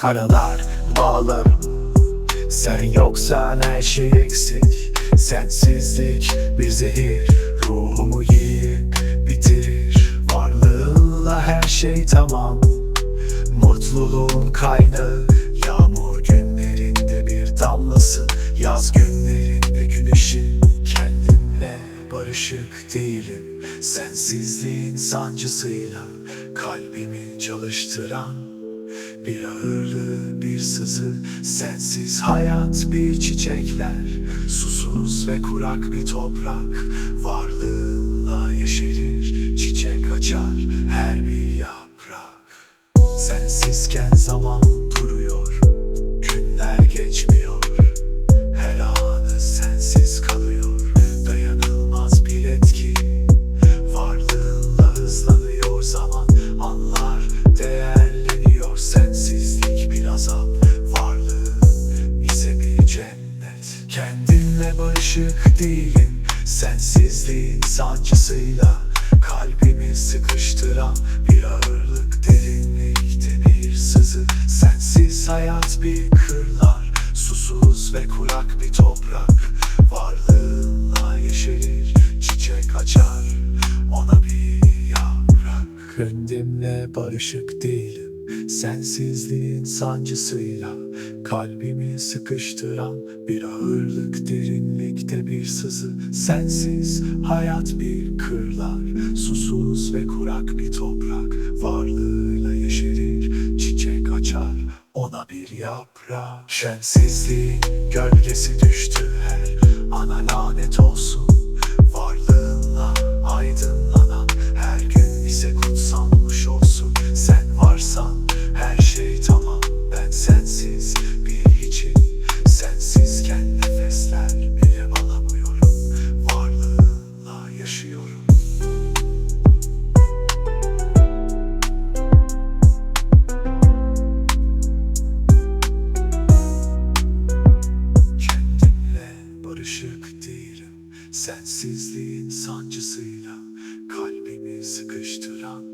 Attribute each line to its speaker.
Speaker 1: Karalar bağlarım Sen yoksan her şey eksik. Sensizlik bir zehir Ruhumu yiyip bitirir. Varlığınla her şey tamam. Mutluluğun kaynağı Yağmur günlerinde bir damlası. Yaz günlerinde güneşi Kendimle barışık değilim. Sensizliğin sancısıyla Kalbimi çalıştıran Bir bir sızı Sensiz hayat bir çiçekler. Susuz ve kurak bir toprak Varlığınla yeşerir Barışık değilim. Sensizliğin sancısıyla Kalbimi sıkıştıran bir ağırlık derinlikte bir sızı. Sensiz hayat bir kırlar Susuz ve kurak bir toprak. Varlığınla yeşerir Çiçek açar Ona bir yaprak. Kendimle barışık değilim Sensizliğin sancısıyla Kalbimi sıkıştıran bir ağırlık derinlikte bir sızı. Sensiz hayat bir kırlar Susuz ve kurak bir toprak. Varlığıyla yeşerir Çiçek açar ona bir yaprak. Sensizliğin gölgesi düştü her Ana lanet olsun Sensizliğin sancısıyla Kalbimi sıkıştıran